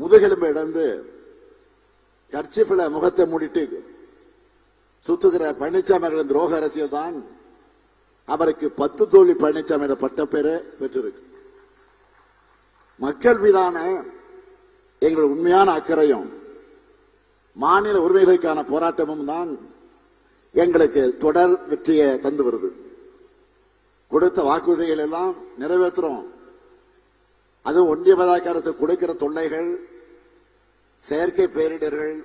முதுகெலும்பை இடந்து கர்ச்சிஃபில் முகத்தை மூடிட்டு சுத்துகிற பழனிசாமி அவர்களின் துரோக அரசியல் தான் அவருக்கு பத்து தோல்வி பழனிசாமி என்ற பட்டப்பேரை பெற்றிருக்கு. மக்கள் மீதான எங்கள் உண்மையான அக்கறையும் மாநில உரிமைகளுக்கான போராட்டமும் தான் எங்களுக்கு தொடர் வெற்றியை தந்து வருது. கொடுத்த வாக்குறுதிகள் எல்லாம் நிறைவேற்றுறோம். அதுவும் ஒன்றிய பாஜக அரசு கொடுக்கிற தொல்லைகள் செயற்கை பேரிடர்கள்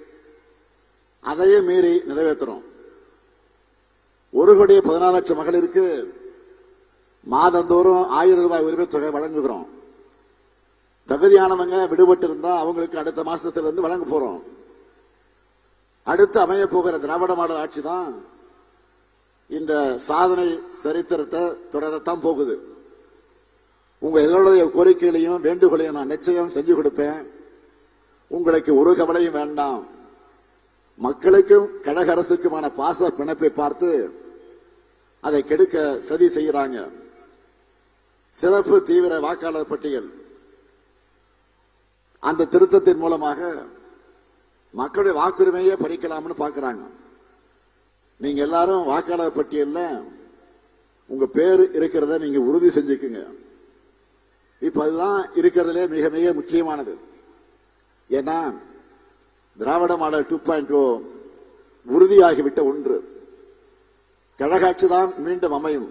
அதையும் மீறி நிறைவேற்றுறோம். ஒரு கோடி பதினாலு லட்சம் மகளிருக்கு மாதந்தோறும் ஆயிரம் ரூபாய் உரிமை தொகை வழங்குகிறோம். தகுதியானவங்க விடுபட்டு இருந்தா அவங்களுக்கு அடுத்த மாசத்துல இருந்து வழங்க போறோம். அடுத்து அமைய போகிற திராவிட மாடல் ஆட்சி தான் இந்த சாதனை சரித்திரத்தை தொடரத்தான் போகுது. உங்க எங்களுடைய கோரிக்கைகளையும் வேண்டுகோளையும் நான் நிச்சயம் செஞ்சு கொடுப்பேன். உங்களுக்கு ஒரு கவலையும் வேண்டாம். மக்களுக்கும் கழக அரசுக்குமான பாச பிணைப்பை பார்த்து அதை கெடுக்க சதி செய்கிறாங்க. சிறப்பு தீவிர வாக்காளர் பட்டியல். அந்த திருத்தத்தின் மூலமாக மக்களுடைய வாக்குரிமையை பறிக்கலாம்னு பார்க்குறாங்க. நீங்க எல்லாரும் வாக்காளர் பட்டியலில் உங்க பேர் இருக்கிறத நீங்க உறுதி செஞ்சுக்குங்க. இப்போ அதுதான் இருக்கிறதுலே மிக மிக முக்கியமானது. ஏன்னா Dravida model two point two உறுதியாகிவிட்ட ஒன்று. கழகாட்சி தான் மீண்டும் அமையும்.